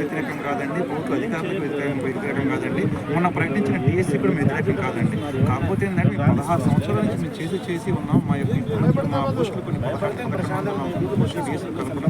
వ్యతిరేకం కాదండి ప్రభుత్వ అధికారులకు వ్యతిరేకం వ్యతిరేకం కాదండి. మొన్న ప్రకటించిన డిఎస్సి కూడా వ్యతిరేకం కాదండి. కాకపోతే ఏంటంటే పదహారు సంవత్సరాల నుంచి మేము చేసి చేసి ఉన్నాం. మా యొక్క మా పోస్టులు కొన్ని పదహారు పోస్టులు డిఎస్సి కలపడం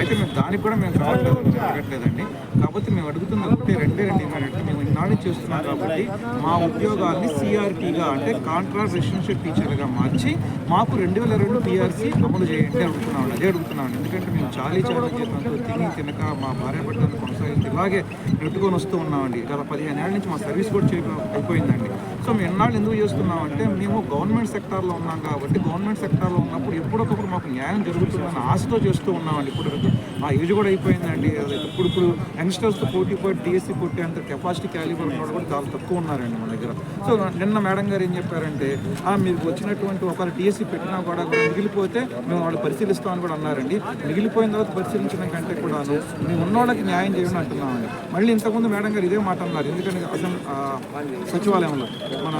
అయితే మేము దానికి కూడా మేము రావట్లేదు జరగట్లేదండి కాకపోతే మేము అడుగుతున్న ఒకటి రెండే రెండు ఏమంటే మేము ఇన్నాళ్ళు చేస్తున్నాం కాబట్టి మా ఉద్యోగాన్ని సిఆర్టీగా అంటే కాంట్రాక్ట్ రిలేషన్షిప్ టీచర్గా మార్చి మాకు రెండు వేల రెండు పిఆర్సీ అమలు చేయండి అడుగుతున్నాం అదే అడుగుతున్నాం ఎందుకంటే మేము చాలీ చాలీ జీతంతో తిని తినక మా భార్య భర్తలను కొనసాగించి ఇలాగే నెట్టుకొని వస్తూ ఉన్నామండి గత పదిహేను ఏళ్ళ నుంచి మా సర్వీస్ కూడా చేయడం అయిపోయిందండి. సో మేము ఎన్నాళ్ళు ఎందుకు చేస్తున్నామంటే మేము గవర్నమెంట్ సెక్టార్లో ఉన్నాం కాబట్టి గవర్నమెంట్ సెక్టార్లో ఉన్నప్పుడు ఎప్పుడొకప్పుడు మాకు న్యాయం జరుగుతుందని ఆశతో చేస్తూ ఉన్నామండి ఇప్పుడు మా ఏజ్ కూడా అయిపోయిందండి. ఇప్పుడు ఇప్పుడు యంగ్స్టర్స్తో పోటీ పోటీ డిఎస్సి కొట్టేంత కెపాసిటీ క్యాలి ఉన్న వాళ్ళు కూడా చాలా తక్కువ ఉన్నారండి మన దగ్గర. సో నిన్న మేడం గారు ఏం చెప్పారంటే "ఆ, మీకు వచ్చినటువంటి ఒకరు టీఎస్సీ పెట్టినా కూడా మిగిలిపోతే మేము వాళ్ళు పరిశీలిస్తామని కూడా అన్నారండి. మిగిలిపోయిన తర్వాత పరిశీలించడం కంటే కూడాను మేము ఉన్నోళ్ళకి న్యాయం చేయమని అంటున్నామండి. మళ్ళీ ఇంతకుముందు మేడం గారు ఇదే మాట అన్నారు. ఎందుకంటే అసలు సచివాలయంలో మన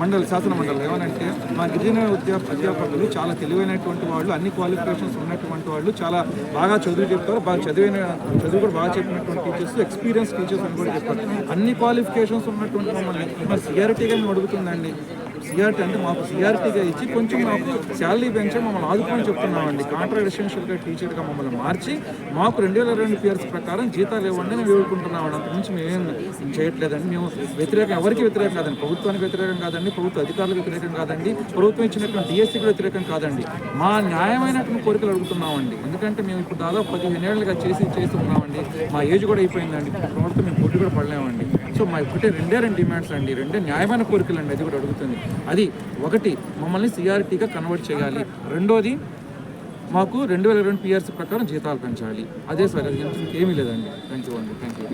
మండలి శాసన మండలి ఏమనంటే మా గిరిజన ఉద్యోగ అధ్యాపకులు చాలా తెలివైనటువంటి వాళ్ళు అన్ని క్వాలిఫికేషన్స్ ఉన్నటువంటి వాళ్ళు చాలా బాగా చదువు చెప్తారు. బాగా చదివిన చదువు కూడా బాగా చెప్పినటువంటి టీచర్స్ ఎక్స్పీరియన్స్ టీచర్స్ అని కూడా చెప్తారు. అన్ని క్వాలిఫికేషన్స్ ఉన్నటువంటి మమ్మల్ని. మరి సిఆర్టీగా మేము అడుగుతుందండి. సిఆర్టీ అంటే మాకు సిఆర్టీగా ఇచ్చి కొంచెం మాకు శాలరీ పెంచి మమ్మల్ని ఆదుకొని చెప్తున్నామండి. కాంట్రాక్ట్ ఎసెన్షియల్గా టీచర్గా మమ్మల్ని మార్చి మాకు రెండు వేల రెండు పియర్స్ ప్రకారం జీతాలు ఇవ్వండి మేము వేడుకుంటున్నామండి అంత మేమేం చేయట్లేదండి. మేము వ్యతిరేకం ఎవరికి వ్యతిరేకం కాదండి. ప్రభుత్వానికి వ్యతిరేకం కాదండి. ప్రభుత్వ అధికారులకు వ్యతిరేకం కాదండి. ప్రభుత్వం ఇచ్చినటువంటి డిఎస్సికి వ్యతిరేకం కాదండి. మా న్యాయమైనటువంటి కోరికలు అడుగుతున్నామండి. ఎందుకంటే మేము ఇప్పుడు దాదాపు పదిహేను ఏళ్ళుగా చేసి చేసి ఉన్నామండి మా ఏజ్ కూడా అయిపోయిందండి. ఇప్పుడు ప్రభుత్వం మేము పోటీ కూడా పడలేమండి. సో మా ఒకటే రెండే రెండు డిమాండ్స్ అండి. రెండే న్యాయమైన కోరికలు అండి. అది కూడా అడుగుతుంది. అది ఒకటి మమ్మల్ని సిఆర్టీగా కన్వర్ట్ చేయాలి. రెండోది మాకు రెండు వేల రెండు పిఆర్సీ ప్రకారం జీతాలు పెంచాలి. అదే సార్ అది ఏమీ లేదండి. థ్యాంక్ యూ అండి. Thank you